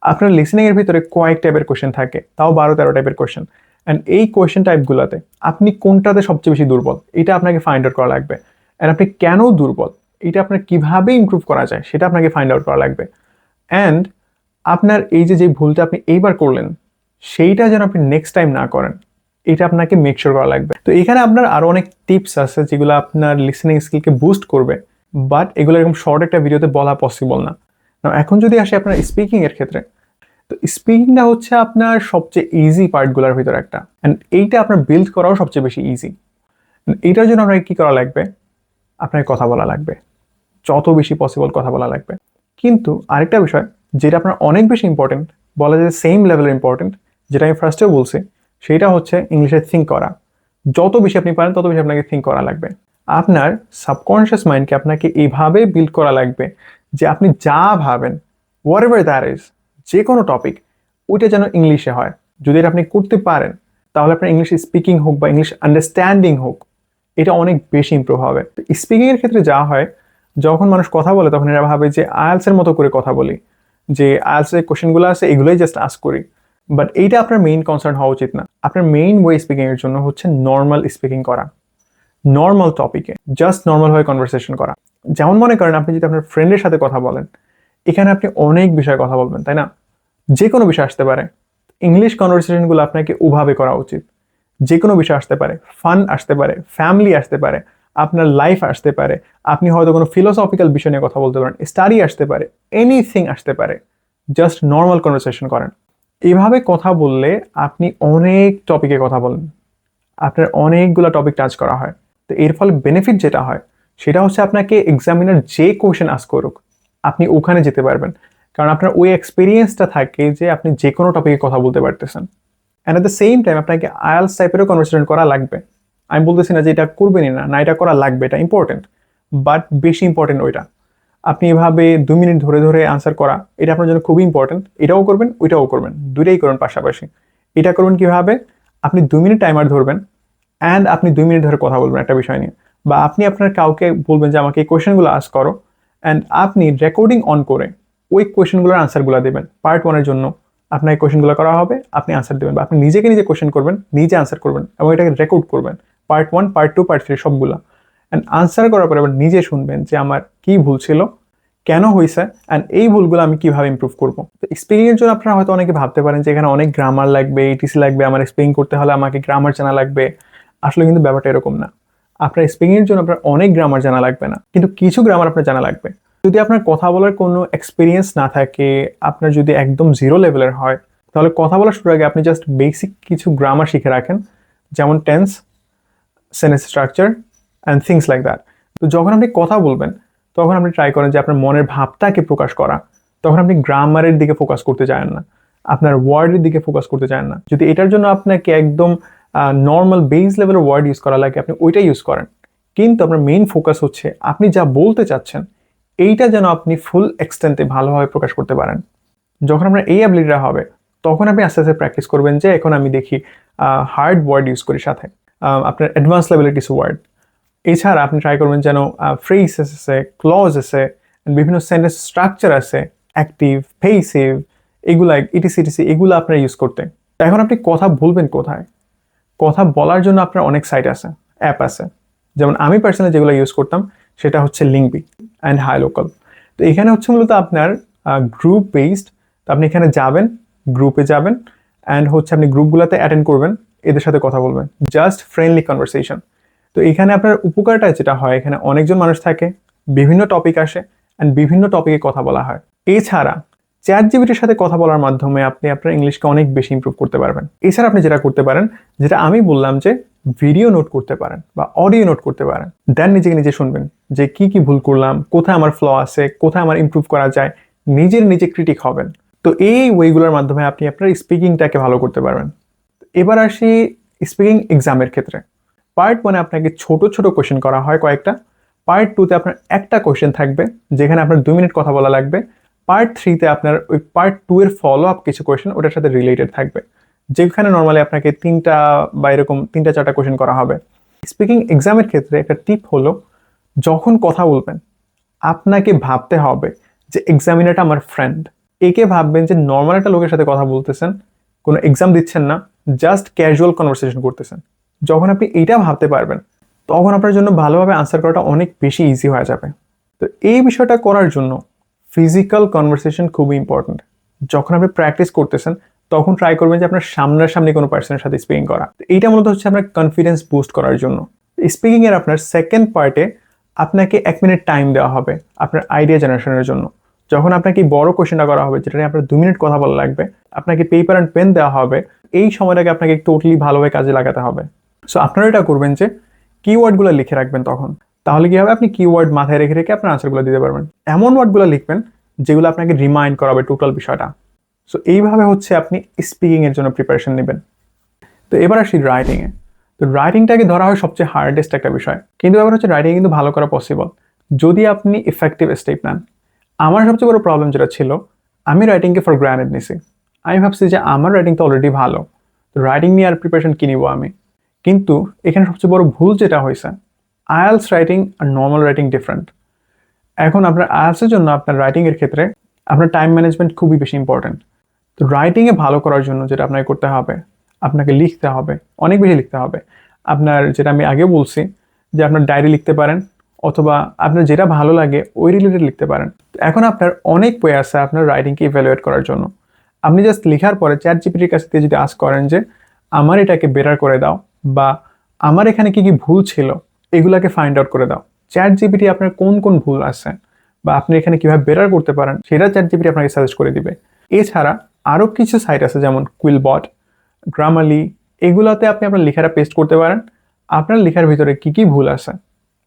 আপনার লিসনিংয়ের ভিতরে কয়েক টাইপের কোয়েশ্চেন থাকে, তাও বারো তেরো টাইপের কোয়েশ্চেন অ্যান্ড এই কোয়েশ্চেন টাইপগুলোতে আপনি কোনটাতে সবচেয়ে বেশি দুর্বল? এটা আপনাকে ফাইন্ড আউট করা লাগবে। অ্যান্ড আপনি কেন দুর্বল? এটা আপনার কীভাবে ইম্প্রুভ করা যায়? সেটা আপনাকে ফাইন্ড আউট করা লাগবে। অ্যান্ড আপনার এই যে যে ভুলটা আপনি এইবার করলেন, সেইটা যেন আপনি নেক্সট টাইম না করেন, এটা আপনাকে মেকশোর করা লাগবে। তো এখানে আপনার আরও অনেক টিপস আছে যেগুলো আপনার লিসনিং স্কিলকে বুস্ট করবে বাট এগুলো এরকম শর্ট একটা ভিডিওতে বলা পসিবল না। এখন যদি আসে আপনার স্পিকিং এর ক্ষেত্রে তো স্পিকিংটা হচ্ছে আপনার সবচেয়ে ইজি পার্টগুলোর ভিতরে একটা। অ্যান্ড এইটা আপনার বিল্ড করাও সবচেয়ে বেশি ইজি এইটার জন্য আপনাকে কী করা লাগবে? আপনাকে কথা বলা লাগবে। যত বেশি পসিবল কথা বলা লাগবে। কিন্তু আরেকটা বিষয়, যেটা আপনার অনেক বেশি ইম্পর্টেন্ট বলা যায় সেম লেভেলের ইম্পর্টেন্ট যেটা আমি ফার্স্টেও বলছি, সেটা হচ্ছে ইংলিশে থিঙ্ক করা। যত বেশি আপনি পারেন, তত বেশি আপনাকে থিঙ্ক করা লাগবে। আপনার সাবকনশিয়াস মাইন্ডকে আপনাকে এইভাবে বিল্ড করা লাগবে যে আপনি যা ভাবেন হোয়াট এভার দ্যার ইজ যে কোনো টপিক ওইটা যেন ইংলিশে হয়। যদি এটা আপনি করতে পারেন, তাহলে আপনার ইংলিশ স্পিকিং হোক বা ইংলিশ আন্ডারস্ট্যান্ডিং হোক, এটা অনেক বেশি ইম্প্রুভ হবে। তো স্পিকিংয়ের ক্ষেত্রে যা হয়, যখন মানুষ কথা বলে, তখন এরা ভাবে যে আয়ালসের মতো করে কথা বলি। যে আয়ালসের কোশ্চেনগুলো আছে, এগুলোই জাস্ট আস করি। বাট এইটা আপনার মেইন কনসার্ন হওয়া উচিত না। আপনার মেইন ওয়ে স্পিকিংয়ের জন্য হচ্ছে নর্মাল স্পিকিং করা। নর্মাল টপিকে জাস্ট নর্মালভাবে কনভারসেশন করা। যেমন মনে করেন, আপনি যদি আপনার ফ্রেন্ডের সাথে কথা বলেন এখানে আপনি অনেক বিষয়ে কথা বলবেন, তাই না? যে কোনো বিষয় আসতে পারে। ইংলিশ কনভারসেশনগুলো আপনাকে ওভাবে করা উচিত। যে কোনো বিষয় আসতে পারে। ফান আসতে পারে। ফ্যামিলি আসতে পারে। আপনার লাইফ আসতে পারে। আপনি হয়তো কোনো ফিলোসফিক্যাল বিষয় নিয়ে কথা বলতে পারেন। স্টাডি আসতে পারে। এনিথিং আসতে পারে। জাস্ট নর্মাল কনভারসেশন করেন। এভাবে কথা বললে আপনি অনেক টপিকে কথা বলেন। আপনার অনেকগুলো টপিক টাচ করা হয়। তো এর ফলে বেনিফিট যেটা হয়, সেটা হচ্ছে আপনাকে এক্সামিনার যে কোয়েশন আস করুক আপনি ওখানে যেতে পারবেন। কারণ আপনার ওই এক্সপিরিয়েন্সটা থাকে যে আপনি যে কোনো টপিকে কথা বলতে পারতেছেন। And at the same time আপনাকে আয়ালস টাইপেরও কনভারসেশন করা লাগবে। আমি বলতেছি না যে এটা করবেনই না না, এটা করা লাগবে, এটা ইম্পর্টেন্ট বাট বেশি ইম্পর্টেন্ট ওইটা। আপনি এভাবে দু মিনিট ধরে ধরে আনসার করা, এটা আপনার জন্য খুবই ইম্পর্টেন্ট এটাও করবেন, ওইটাও করবেন, দুইটাই করবেন পাশাপাশি। এটা করবেন কীভাবে? আপনি দু মিনিট টাইমার ধরবেন অ্যান্ড আপনি দুই মিনিট ধরে কথা বলবেন একটা বিষয় নিয়ে। বা আপনি আপনার কাউকে বলবেন যে, আমাকে এই কোয়েশনগুলো আস করো। অ্যান্ড আপনি রেকর্ডিং অন করে ওই কোয়েশনগুলোর আনসারগুলো দেবেন। পার্ট ওয়ানের জন্য আপনার এই কোয়েশনগুলো করা হবে, আপনি আনসার দেবেন বা আপনি নিজেকে নিজে কোয়েশন করবেন, নিজে আনসার করবেন এবং এটাকে রেকর্ড করবেন। Part one part two part three সবগুলো। অ্যান্ড আনসার করার পরে আবার নিজে শুনবেন যে আমার কি ভুল ছিল, কেন হয়েছে অ্যান্ড এই ভুলগুলো আমি কীভাবে ইমপ্রুভ করব। তো স্পিকিংয়ের জন্য আপনারা হয়তো অনেকে ভাবতে পারেন যে এখানে অনেক গ্রামার লাগবে এটিসি লাগবে, আমার স্পিকিং করতে হলে আমাকে গ্রামার জানা লাগবে। আসলে কিন্তু ব্যাপারটা এরকম না। আপনার স্পিকিংয়ের জন্য আপনার অনেক গ্রামার জানা লাগবে না, কিন্তু কিছু গ্রামার আপনার জানা লাগবে। যদি আপনার কথা বলার কোনো এক্সপিরিয়েন্স না থাকে, আপনার যদি একদম জিরো লেভেলের হয়, তাহলে কথা বলার শুরু আগে আপনি জাস্ট বেসিক কিছু গ্রামার শিখে রাখেন, যেমন tense sentence structure and things like that তো যখন আপনি কথা বলবেন, তখন আপনি ট্রাই করেন যে আপনার মনের ভাবটাকে প্রকাশ করা। তখন আপনি গ্রামারের দিকে ফোকাস করতে চান না, আপনার ওয়ার্ডের দিকে ফোকাস করতে চান না। যদি এটার জন্য আপনাকে একদম নর্মাল বেস লেভেলের ওয়ার্ড ইউজ করা লাগে আপনি ওইটাই ইউজ করেন। কিন্তু আপনার মেইন ফোকাস হচ্ছে, আপনি যা বলতে চাচ্ছেন, এইটা যেন আপনি ফুল এক্সটেন্টে ভালোভাবে প্রকাশ করতে পারেন। যখন আপনার এই অ্যাবিলিটিটা হবে, তখন আপনি আস্তে আস্তে প্র্যাকটিস করবেন যে, এখন আমি দেখি হার্ড ওয়ার্ড ইউজ করি সাথে। আপনার অ্যাডভান্স লেভেলের কিছু ওয়ার্ড এছাড়া আপনি ট্রাই করবেন যেন ফ্রেজ আছে ক্লজ and বিভিন্ন সেন্টেন্স স্ট্রাকচার আছে অ্যাক্টিভ ফেসিভ এগুলা ইটিসি ইটিসি এগুলো আপনার ইউজ করতে। এখন আপনি কথা বলবেন কোথায়? কথা বলার জন্য আপনার অনেক সাইট আছে অ্যাপ আছে। যেমন আমি পার্সোনালি যেগুলো ইউজ করতাম, সেটা হচ্ছে লিঙ্কবি অ্যান্ড হাই লোকাল তো এখানে হচ্ছে মূলত আপনার গ্রুপ বেসড তো আপনি এখানে যাবেন গ্রুপে যাবেন অ্যান্ড হচ্ছে আপনি গ্রুপগুলোতে অ্যাটেন্ড করবেন, এদের সাথে কথা বলবেন। জাস্ট ফ্রেন্ডলি কনভারসেশন তো এখানে আপনার উপকারটা যেটা হয়, এখানে অনেকজন মানুষ থাকে, বিভিন্ন টপিক আসে অ্যান্ড বিভিন্ন টপিকে কথা বলা হয়। এছাড়া চ্যাট জিবিটির সাথে কথা বলার মাধ্যমে আপনি আপনার ইংলিশকে অনেক বেশি ইমপ্রুভ করতে পারবেন। এছাড়া আপনি যেটা করতে পারেন, যেটা আমি বললাম যে ভিডিও নোট করতে পারেন বা অডিও নোট করতে পারেন। দেন নিজেকে নিজে শুনবেন যে কি কি ভুল করলাম, কোথায় আমার ফ্ল আছে, কোথায় আমার ইমপ্রুভ করা যায়, নিজের নিজে ক্রিটিক হবেন। তো এই ওয়েগুলোর মাধ্যমে আপনি আপনার স্পিকিংটাকে ভালো করতে পারবেন। এবার আসি স্পিকিং এক্সামের ক্ষেত্রে। পার্ট ওয়ানে আপনাকে ছোট ছোট কোশ্চেন করা হয় কয়েকটা। পার্ট টুতে আপনার একটা কোশ্চেন থাকবে, যেখানে আপনার দুই মিনিট কথা বলা লাগবে। পার্ট থ্রিতে আপনার ওই পার্ট টু এর ফলো আপ কিছু কোশ্চেন ওটার সাথে রিলেটেড থাকবে। যেখানে নর্মালি আপনাকে তিনটা বা এরকম তিনটা চারটা কোশ্চেন করা হবে। স্পিকিং এক্সামের ক্ষেত্রে একটা টিপ হলো, যখন কথা বলবেন, আপনাকে ভাবতে হবে যে এক্সামিনারটা আমার ফ্রেন্ড একে ভাববেন যে নর্মাল একটা লোকের সাথে কথা বলতেছেন, কোনো এক্সাম দিচ্ছেন না জাস্ট ক্যাজুয়াল কনভারসেশন করতেছেন। যখন আপনি এইটা ভাবতে পারবেন, তখন আপনার জন্য ভালোভাবে আনসার করাটা অনেক বেশি ইজি হয়ে যাবে। তো এই বিষয়টা করার জন্য ফিজিক্যাল কনভারসেশন খুবই ইম্পর্ট্যান্ট যখন আপনি প্র্যাকটিস করতেছেন, তখন ট্রাই করবেন যে আপনার সামনাসামনি কোনো পার্সনের সাথে স্পিকিং করা। এইটা মূলত হচ্ছে আপনার কনফিডেন্স বুস্ট করার জন্য। স্পিকিং এর আপনার সেকেন্ড পার্টে আপনাকে এক মিনিট টাইম দেওয়া হবে আপনার আইডিয়া জেনারেশনের জন্য। যখন আপনাকে বড় কোশ্চেনটা করা হবে, যেটা নিয়ে আপনার দু মিনিট কথা বলা লাগবে, আপনাকে পেপার অ্যান্ড পেন দেওয়া হবে, এই সময়টাকে আপনাকে টোটালি ভালোভাবে কাজে লাগাতে হবে। সো আপনারা এটা করবেন যে কিওয়ার্ডগুলো লিখে রাখবেন তখন। তাহলে কি হবে? আপনি কিওয়ার্ড মাথায় রেখে রেখে আপনার আনসারগুলো দিতে পারবেন। এমন ওয়ার্ডগুলো লিখবেন যেগুলো আপনাকে রিমাইন্ড করাবে টোটাল বিষয়টা। সো এইভাবে হচ্ছে আপনি স্পিকিং এর জন্য প্রিপারেশন নেবেন। তো এবার আসি রাইটিংয়ে তো রাইটিংটাকে ধরা হয় সবচেয়ে হার্ডেস্ট একটা বিষয়। কিন্তু ব্যাপার হচ্ছে রাইটিং কিন্তু ভালো করা পসিবল যদি আপনি ইফেক্টিভ স্টেপ নেন। আমার সবচেয়ে বড় প্রবলেম যেটা ছিল, আমি রাইটিংকে ফর গ্রান্টেড নিছি। আমি ভাবছি যে আমার রাইটিং তো অলরেডি ভালো। তো রাইটিং নিয়ে আর প্রিপারেশন কি নিব আমি? কিন্তু এখানে সবচেয়ে বড় ভুল যেটা হয়েছে আয়ালস রাইটিং আর নর্মাল রাইটিং ডিফারেন্ট। এখন আপনার আয়ালসের জন্য আপনার রাইটিংয়ের ক্ষেত্রে আপনার টাইম ম্যানেজমেন্ট খুবই বেশি ইম্পর্ট্যান্ট তো রাইটিংয়ে ভালো করার জন্য যেটা আপনাকে করতে হবে, আপনাকে লিখতে হবে, অনেক বেশি লিখতে হবে। আপনার যেটা আমি আগে বলছি যে আপনার ডায়েরি লিখতে পারেন অথবা আপনার যেটা ভালো লাগে ওই রিলেটেড লিখতে পারেন। এখন আপনার অনেক বই আছে আপনার রাইটিংকে ইভ্যালুয়েট করার জন্য। আপনি জাস্ট লেখার পরে চ্যাট জিপিটির কাছ থেকে যদি আস করেন যে, আমার এটাকে বেটার করে দাও বা আমার এখানে কি কি ভুল ছিল? এগুলাকে ফাইন্ড আউট করে দাও। চ্যাট জিপিটি আপনার কোন কোন ভুল আছে বা আপনি এখানে কীভাবে বেটার করতে পারেন, সেটা চ্যাট জিপিটি আপনাকে সাজেস্ট করে দিবে। এছাড়া আরও কিছু সাইট আছে যেমন কুইলবট গ্রামালি এগুলাতে আপনি আপনার লেখাটা পেস্ট করতে পারেন। আপনার লেখার ভিতরে কি কি ভুল আছে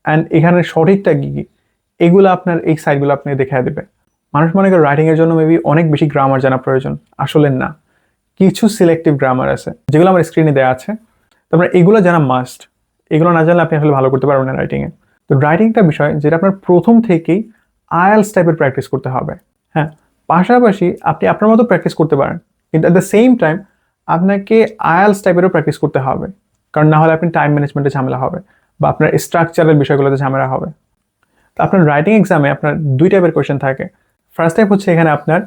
অ্যান্ড এখানে সঠিকটা কী কী, এগুলো আপনার এই সাইটগুলো আপনি দেখা দেবে। মানুষ মনে করে রাইটিংয়ের জন্য মেবি অনেক বেশি গ্রামার জানা প্রয়োজন, আসলে না। কিছু সিলেক্টিভ গ্রামার আছে, যেগুলো আমার স্ক্রিনে দেওয়া আছে। তারপরে এগুলো জানা মাস্ট এগুলো না জানলে আপনি আসলে ভালো করতে পারবেন না রাইটিংয়ে তো রাইটিংটা বিষয় যেটা আপনার প্রথম থেকেই আয়ালস টাইপের প্র্যাকটিস করতে হবে। হ্যাঁ পাশাপাশি আপনি আপনার মতো প্র্যাকটিস করতে পারেন। কিন্তু অ্যাট দ্য সেম টাইম আপনাকে আয়ালস টাইপেরও প্র্যাকটিস করতে হবে। কারণ না হলে আপনি টাইম ম্যানেজমেন্টে ঝামেলা হবে বা আপনার স্ট্রাকচারের বিষয়গুলোতে ঝামেলা হবে। তো আপনার রাইটিং এক্সামে আপনার দুই টাইপের কোয়েশ্চেন থাকে। ফার্স্ট টাইপ হচ্ছে এখানে আপনার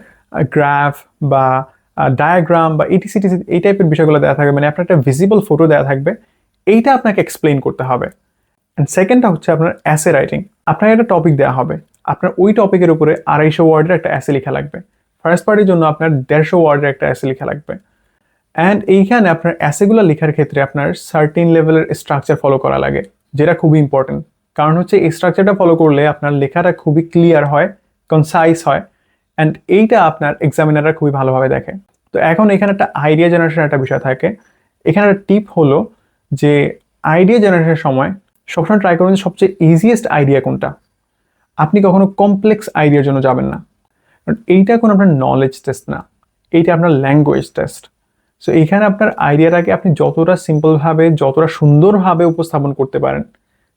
গ্রাফ বা ডায়াগ্রাম বা ইটিসিটিসি এই টাইপের বিষয়গুলো দেওয়া থাকবে। মানে আপনার একটা ভিজিবল ফটো দেওয়া থাকবে। এইটা আপনাকে এক্সপ্লেন করতে হবে। অ্যান্ড সেকেন্ডটা হচ্ছে আপনার অ্যাসে রাইটিং আপনাকে একটা টপিক দেওয়া হবে। আপনার ওই টপিকের উপরে আড়াইশো ওয়ার্ডের একটা অ্যাসে লেখা লাগবে। ফার্স্ট পার্টির জন্য আপনার দেড়শো ওয়ার্ডের একটা অ্যাসে লেখা লাগবে। অ্যান্ড এইখানে আপনার অ্যাসেগুলো লেখার ক্ষেত্রে আপনার সার্টিন লেভেলের স্ট্রাকচার ফলো করা লাগে, যেটা খুবই ইম্পর্টেন্ট কারণ হচ্ছে এই স্ট্রাকচারটা ফলো করলে আপনার লেখাটা খুবই ক্লিয়ার হয় কনসাইজ হয়। অ্যান্ড এইটা আপনার এক্সামিনাররা খুবই ভালোভাবে দেখে। তো এখন এখানে একটা আইডিয়া জেনারেশন একটা বিষয় থাকে। এখানে একটা টিপ হলো যে আইডিয়া জেনারেশনের সময় সবসময় ট্রাই করবেন সবচেয়ে ইজিয়েস্ট আইডিয়া কোনটা। আপনি কখনো কমপ্লেক্স আইডিয়ার জন্য যাবেন না। এইটা কোনো আপনার নলেজ টেস্ট না। এইটা আপনার ল্যাঙ্গুয়েজ টেস্ট সো এইখানে আপনার আইডিয়াটাকে আপনি যতটা সিম্পলভাবে যতটা সুন্দরভাবে উপস্থাপন করতে পারেন,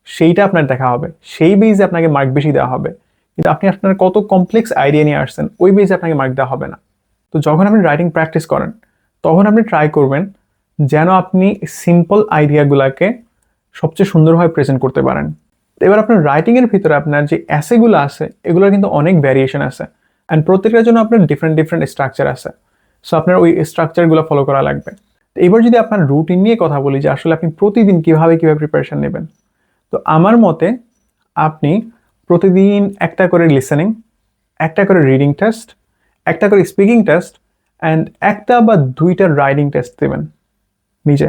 সেইটা আপনার দেখা হবে। সেই বেজে আপনাকে মার্ক বেশি দেওয়া হবে। কিন্তু আপনি আপনার কত কমপ্লেক্স আইডিয়া নিয়ে আসছেন, ওই বেজে আপনাকে মার্ক দেওয়া হবে না। তো যখন আপনি রাইটিং প্র্যাকটিস করেন, তখন আপনি ট্রাই করবেন যেন আপনি সিম্পল আইডিয়াগুলোকে সবচেয়ে সুন্দরভাবে প্রেজেন্ট করতে পারেন। এবার আপনার রাইটিংয়ের ভিতরে আপনার যে অ্যাসেগুলো আছে, এগুলোর কিন্তু অনেক ভ্যারিয়েশন আছে অ্যান্ড প্রত্যেকটার জন্য আপনার ডিফারেন্ট ডিফারেন্ট স্ট্রাকচার আছে। সো আপনার ওই স্ট্রাকচারগুলো ফলো করা লাগবে। তো এবার যদি আপনার রুটিন নিয়ে কথা বলি যে আসলে আপনি প্রতিদিন কীভাবে কীভাবে প্রিপারেশন নেবেন, তো আমার মতে আপনি প্রতিদিন একটা করে লিসেনিং একটা করে রিডিং টেস্ট একটা করে স্পিকিং টেস্ট অ্যান্ড একটা বা দুইটা রাইডিং টেস্ট দেবেন। নিজে।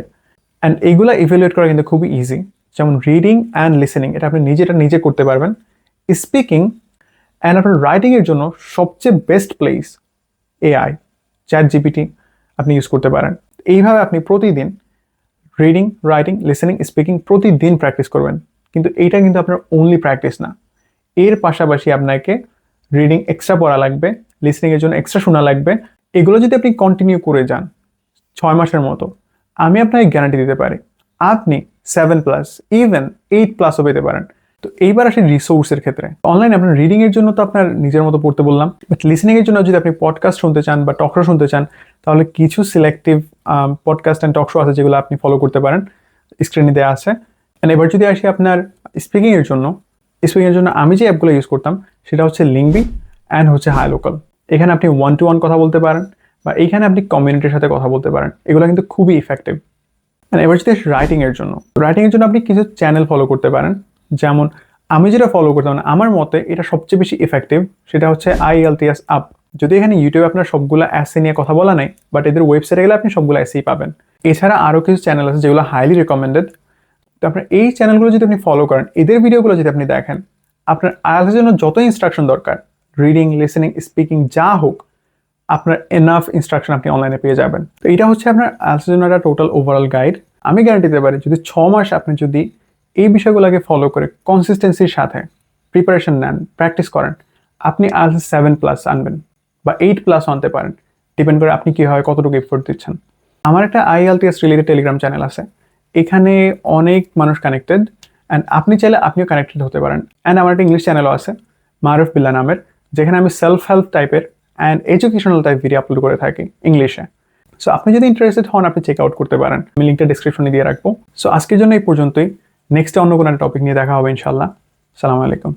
অ্যান্ড এগুলো ইভ্যালুয়েট করা কিন্তু খুবই ইজি যেমন রিডিং অ্যান্ড লিসেনিং এটা আপনি নিজেটা নিজে করতে পারবেন। স্পিকিং অ্যান্ড আপনার রাইটিংয়ের জন্য সবচেয়ে best place AI ChatGPT আপনি ইউজ করতে পারেন। এইভাবে আপনি প্রতিদিন রিডিং রাইটিং লিসেনিং স্পিকিং প্রতিদিন প্র্যাকটিস করবেন। কিন্তু এইটা কিন্তু আপনার অনলি প্র্যাকটিস না। এর পাশাপাশি আপনাকে রিডিং এক্সট্রা পড়া লাগবে লিসেনিংয়ের জন্য এক্সট্রা শোনা লাগবে। এগুলো যদি আপনি কন্টিনিউ করে যান, ছয় মাসের মতো আমি আপনাকে গ্যারান্টি দিতে পারি। আপনি সেভেন প্লাস ইভেন এইট প্লাসও পেতে পারেন। তো এইবার আসি রিসোর্সের ক্ষেত্রে। অনলাইন আপনার রিডিং এর জন্য তো আপনার নিজের মতো পড়তে বললাম। বাট লিসনিং এর জন্য যদি আপনি পডকাস্ট শুনতে চান বা টক শো শুনতে চান, তাহলে কিছু selective podcast and talk show আছে যেগুলো আপনি ফলো করতে পারেন। স্ক্রিনে দেওয়া আছে। অ্যান্ড এবার যদি আসি আপনার স্পিকিং এর জন্য স্পিকিং এর জন্য আমি যে অ্যাপগুলো ইউজ করতাম, সেটা হচ্ছে লিঙ্কবি অ্যান্ড হচ্ছে হাই লোকাল এখানে আপনি ওয়ান টু ওয়ান কথা বলতে পারেন। বা এইখানে আপনি কমিউনিটির সাথে কথা বলতে পারেন, এগুলো কিন্তু খুবই ইফেক্টিভ অ্যান্ড এবার যদি রাইটিংয়ের জন্য রাইটিংয়ের জন্য আপনি কিছু চ্যানেল ফলো করতে পারেন। যেমন, আমি যেটা ফলো করতাম না আমার মতে এটা সবচেয়ে বেশি ইফেক্টিভ সেটা হচ্ছে আইএলটিএস আপ যদি এখানে ইউটিউবে আপনার সবগুলো অ্যাসে নিয়ে কথা বলা নাই বাট এদের ওয়েবসাইটে গেলে আপনি সবগুলো অ্যাসেই পাবেন। এছাড়া আরও কিছু চ্যানেল আছে যেগুলো হাইলি রেকমেন্ডেড তো আপনার এই চ্যানেলগুলো যদি আপনি ফলো করেন, এদের ভিডিওগুলো যদি আপনি দেখেন, আপনার আয়ালসের জন্য যত ইনস্ট্রাকশন দরকার রিডিং লিসেনিং স্পিকিং যা হোক আপনার এনাফ ইনস্ট্রাকশন আপনি অনলাইনে পেয়ে যাবেন। তো এটা হচ্ছে আপনার আয়ালসের টোটাল ওভারঅল গাইড আমি গ্যারান্টি দিতে পারি, যদি ছ মাস আপনি যদি এই বিষয়গুলোকে ফলো করে কনসিস্টেন্সির সাথে প্রিপারেশন নেন প্র্যাকটিস করেন, আপনি আজ সেভেন প্লাস আনবেন বা এইট প্লাস আনতে পারেন। ডিপেন্ড করে আপনি কীভাবে কতটুকু এফোর্ট দিচ্ছেন। আমার একটা আইএলটিএস রিলেটেড টেলিগ্রাম চ্যানেল আছে। এখানে অনেক মানুষ কানেক্টেড অ্যান্ড আপনি চাইলে আপনিও কানেক্টেড হতে পারেন। অ্যান্ড আমার একটা ইংলিশ চ্যানেলও আছে মারুফ বিল্লা নামের, যেখানে আমি সেলফ হেল্প টাইপের and educational type video upload করে থাকি ইংলিশে সো আপনি যদি ইন্টারেস্টেড হন, আপনি চেক আউট করতে পারেন। আমি লিঙ্কটা ডিসক্রিপশনে দিয়ে রাখব। সো আজকের জন্য এই পর্যন্তই। নেক্সটে অন্য কোনো টপিক নিয়ে দেখা হবে ইনশাল্লাহ সালামু আলাইকুম।